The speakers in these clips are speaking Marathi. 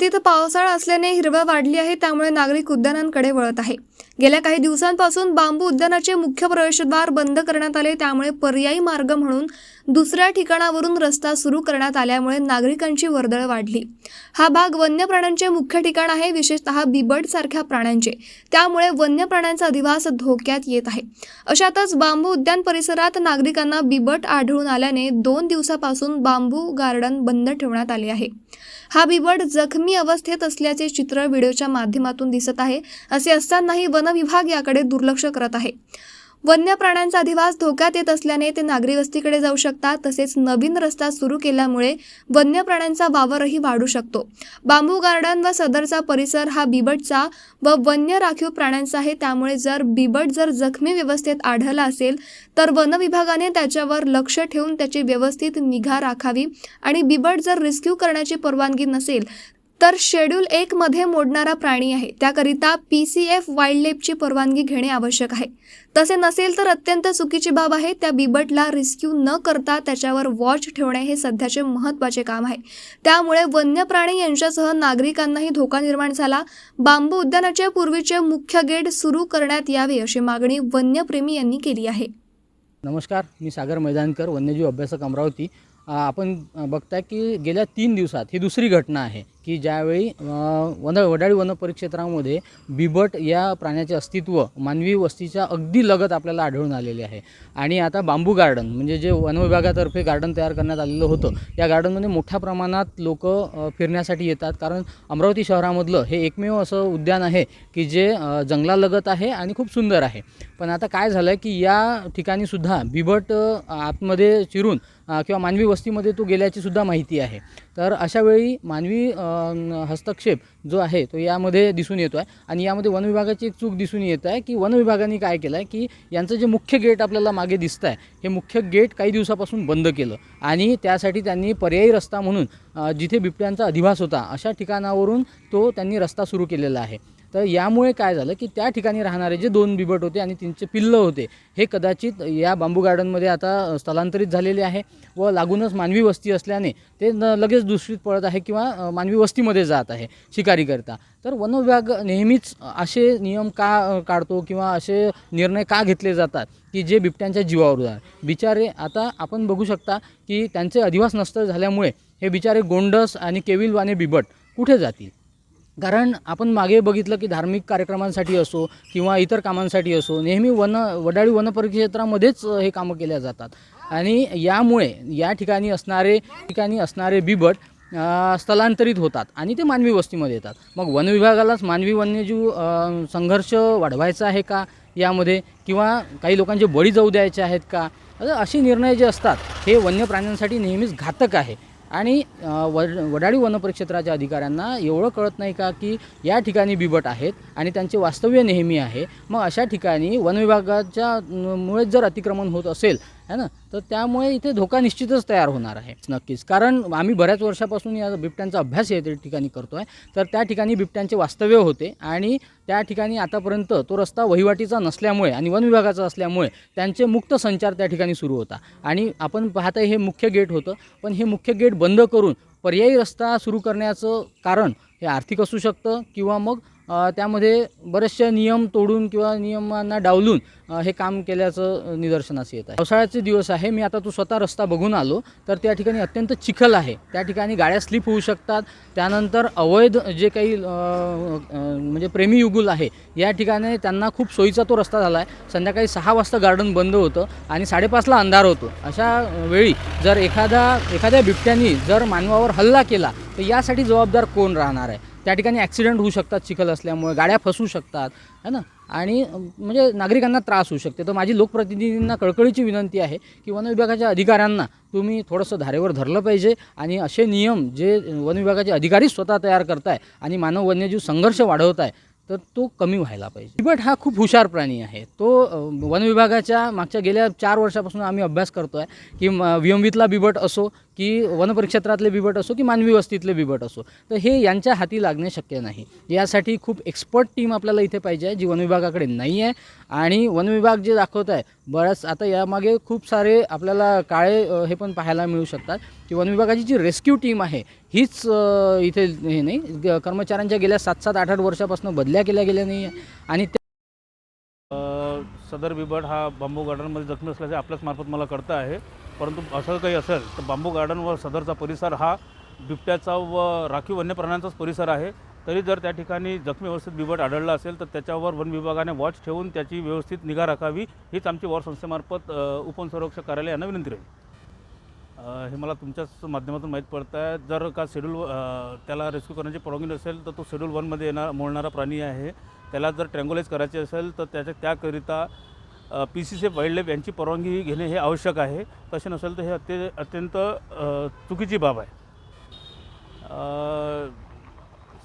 तिथं पावसाळा असल्याने हिरवळ वाढली आहे त्यामुळे नागरिक उद्यानांकडे वळत आहे. गेल्या काही दिवसांपासून बांबू उद्यानाचे मुख्य प्रवेशद्वार बंद करण्यात आले त्यामुळे पर्यायी मार्ग म्हणून दुसऱ्या ठिकाणावरून रस्ता सुरू करण्यात आल्यामुळे नागरिकांची वर्दळ वाढली. हा भाग वन्य प्राण्यांचे मुख्य ठिकाण आहे विशेषतः बिबट सारख्या प्राण्यांचे. त्यामुळे वन्य प्राण्यांचा अधिवास धोक्यात येत आहे. अशातच बांबू उद्यान परिसरात नागरिकांना बिबट आढळून आल्याने दोन दिवसापासून बांबू गार्डन बंद ठेवण्यात आले आहे. हा बिबट जखमी अवस्थेत असल्याचे चित्र व्हिडिओच्या माध्यमातून दिसत आहे असे असतानाही वनविभाग याकडे दुर्लक्ष करत आहे. वन्य प्राण्यांचा अधिवास धोक्यात येत असल्याने ते नागरी वस्तीकडे जाऊ शकतात. तसेच नवीन रस्ता सुरू केल्यामुळे वन्य प्राण्यांचा वावरही वाढू शकतो. बांबू गार्डन व सदरचा परिसर हा बिबटचा व वन्य राखीव प्राण्यांचा आहे. त्यामुळे जर बिबट जर जखमी व्यवस्थेत आढळला असेल तर वन विभागाने त्याच्यावर लक्ष ठेवून त्याची व्यवस्थित निगा राखावी आणि बिबट जर रेस्क्यू करण्याची परवानगी नसेल तर शेड्यूल एक मध्ये मोडणारा प्राणी आहे. त्याकरिता पी सी एफ वाईल्डलाईफची परवानगी घेणे आवश्यक आहे. तसे नसेल तर अत्यंत चुकीची बाब आहे. त्या बिबटला रेस्क्यू न करता त्याच्यावर वॉच ठेवणे हे सध्याचे महत्त्वाचे काम आहे. त्यामुळे वन्य प्राणी यांच्यासह नागरिकांनाही धोका निर्माण झाला. बांबू उद्यानाचे पूर्वीचे मुख्य गेट सुरू करण्यात यावे अशी मागणी वन्यप्रेमी यांनी केली आहे. नमस्कार मी सागर मैदानकर वन्यजीव अभ्यासक अमरावती. आपण बघताय की गेल्या तीन दिवसात ही दुसरी घटना आहे. की ज्यावेळी वन वडाळी वन परिक्षेत्रामध्ये बिबट या प्राण्याचे अस्तित्व मानवी वस्तीच्या अगदी लगत आपल्याला आढळून आलेले आहे. आणि आता बांबू गार्डन म्हणजे जे वन विभागातर्फे गार्डन तयार करण्यात आलेलं होतं या गार्डनमध्ये मोठ्या प्रमाणात लोक फिरण्यासाठी येतात. कारण अमरावती शहरामधलं हे एकमेव असं उद्यान आहे की जे जंगलालगत आहे आणि खूप सुंदर आहे. पण आता काय झालं आहे की या ठिकाणीसुद्धा बिबट आतमध्ये चिरून किंवा मानवी वस्तीमध्ये तो गेल्याची सुद्धा माहिती आहे. तर अशावेळी मानवी हस्तक्षेप जो आहे तो यामध्ये दिसून येतो आहे. आणि यामध्ये वन विभागाची एक चूक दिसून येत आहे की वन विभागाने काय केलं आहे की यांचं जे मुख्य गेट आपल्याला मागे दिसतं आहे हे मुख्य गेट काही दिवसापासून बंद केलं. आणि त्यासाठी त्यांनी पर्यायी रस्ता म्हणून जिथे बिबट्यांचा अधिवास होता अशा ठिकाणावरून तो त्यांनी रस्ता सुरू केलेला आहे. तर यामुळे काय झालं की त्या ठिकाणी राहणारे जे दोन बिबट होते आणि त्यांचे पिल्लं होते हे कदाचित या बांबू गार्डनमध्ये आता स्थलांतरित झालेले आहे व लागूनच मानवी वस्ती असल्याने ते न लगेच दुसरीत पळत आहे किंवा मानवी वस्तीमध्ये जात आहे शिकारीकरता. तर वन विभाग नेहमीच असे नियम का काढतो किंवा असे निर्णय का घेतले जातात की जे बिबट्यांच्या जीवावर जाणार बिचारे आता आपण बघू शकता की त्यांचे अधिवास नष्ट झाल्यामुळे हे बिचारे गोंडस आणि केविलवाने बिबट कुठे जातील? कारण आपण मागे बघितलं की धार्मिक कार्यक्रमांसाठी असो किंवा इतर कामांसाठी असो नेहमी वन वडाळी वनपरिक्षेत्रामध्येच हे कामं केल्या जातात. आणि यामुळे या ठिकाणी असणारे ठिकाणी असणारे बिबट स्थलांतरित होतात आणि ते मानवी वस्तीमध्ये येतात. मग वन विभागालाच मानवी वन्यजीव संघर्ष वाढवायचा आहे का यामध्ये? किंवा काही लोकांचे बळी जाऊ द्यायचे आहेत का? असे निर्णय जे असतात हे वन्य प्राण्यांसाठी नेहमीच घातक आहे. आणि वड वडाळी वनपरिक्षेत्राच्या अधिकाऱ्यांना एवढं कळत नाही का की या ठिकाणी बिबट आहेत आणि त्यांचे वास्तव्य नेहमी आहे. मग अशा ठिकाणी वनविभागाच्या मुळे मुळेच जर अतिक्रमण होत असेल है ना? तर त्यामुळे इथे धोका निश्चितच तयार होणार आहे. नक्कीच. कारण आम्ही बऱ्याच वर्षापासून या बिबट्यांचा अभ्यास या ठिकाणी करतो आहे तर त्या ठिकाणी बिबट्यांचे वास्तव्य होते आणि त्या ठिकाणी आतापर्यंत तो रस्ता वहिवाटीचा नसल्यामुळे आणि वन विभागाचा असल्यामुळे त्यांचे मुक्त संचार त्या ठिकाणी सुरू होता. आणि आपण पाहता हे मुख्य गेट होतं. पण हे मुख्य गेट बंद करून पर्यायी रस्ता सुरू करण्याचं कारण हे आर्थिक असू शकतं किंवा मग त्यामध्ये बरेचसे नियम तोडून किंवा नियमांना डावलून हे काम केल्याचं निदर्शनास येत आहे. पावसाळ्याचे दिवस आहे मी आता तो स्वतः रस्ता बघून आलो तर त्या ठिकाणी अत्यंत चिखल आहे. त्या ठिकाणी गाड्या स्लिप होऊ शकतात. त्यानंतर अवैध जे काही म्हणजे प्रेमी युगुल आहे या ठिकाणी त्यांना खूप सोयीचा तो रस्ता झाला आहे संध्याकाळी सहा वाजता गार्डन बंद होतं आणि साडेपाचला अंधार होतो. अशा वेळी जर एखादा एखाद्या बिबट्यानी जर मानवावर हल्ला केला तर यासाठी जबाबदार कोण राहणार आहे? त्या ठिकाणी ॲक्सिडेंट होऊ शकतात चिखल असल्यामुळे गाड्या फसू शकतात है ना? आणि म्हणजे नागरिकांना त्रास होऊ शकते. तर माझी लोकप्रतिनिधींना कळकळीची विनंती आहे की वन विभागाच्या अधिकाऱ्यांना तुम्ही थोडंसं धारेवर धरलं पाहिजे आणि असे नियम जे वन विभागाचे अधिकारी स्वतः तयार करताय आणि मानव वन्यजीव संघर्ष वाढवत आहे तर तो कमी व्हायला पाहिजे. बिबट हा खूप हुशार प्राणी आहे. तो वनविभागाच्या वन विभागाच्या मागच्या गेल्या चार वर्षापासून आम्ही अभ्यास करतो आहे की विलंबितला बिबट असो की वनपरिक्षेत्रातले बिबट असो की मानवी वस्तीतले बिबट असो. तर हे यांच्या हाती लागणे शक्य नाही. यासाठी खूप एक्सपर्ट टीम आपल्याला इथे पाहिजे आहे जी वनविभागाकडे नाही आहे. आणि वनविभाग जे दाखवत आहे बऱ्याच आता यामागे खूप सारे आपल्याला काळे हे पण पाहायला मिळू शकतात. की वनविभागाची जी रेस्क्यू टीम आहे हीच इथे हे नाही कर्मचाऱ्यांच्या गेल्या सात सात आठ आठ वर्षापासून बदल्या केल्या गेल्या नाही आहे आणि ते सदर बिबट हा बांबू गार्डनमध्ये जखमी असल्याचे आपल्याच मार्फत मला कळतं आहे. परंतु असं काही असेल तर बांबू गार्डन व सदरचा परिसर हा बिबट्याचा व राखीव वन्य प्राण्यांचाच परिसर आहे. तरी जर त्या ठिकाणी जखमी व्यवस्थित बिबट आढळला असेल तर त्याच्यावर वन विभागाने वॉच ठेवून त्याची व्यवस्थित निगा राखावी हीच आमची वॉर संस्थेमार्फत उपसंरक्षक उपवनसंरक्षक कार्यालय विनंती राहील. हे मला तुमच्याच माध्यमातून माहीत पडतं आहे जर का शेड्यूल त्याला रेस्क्यू करण्याची परवानगी नसेल तर तो शेड्यूल वनमध्ये येणार मोडणारा प्राणी आहे. त्याला जर ट्रँग्युलाइज करायचे असेल तर त्याच्या त्याकरिता P C C wildlife यांची परवानगी घेणे हे आवश्यक आहे. तसे नसेल तर हे अत्य अत्यंत चुकीची बाब आहे.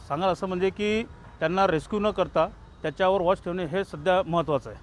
सांगाल असं म्हणजे की त्यांना रेस्क्यू न करता त्याच्यावर वॉच ठेवणे हे सध्या महत्त्वाचं आहे.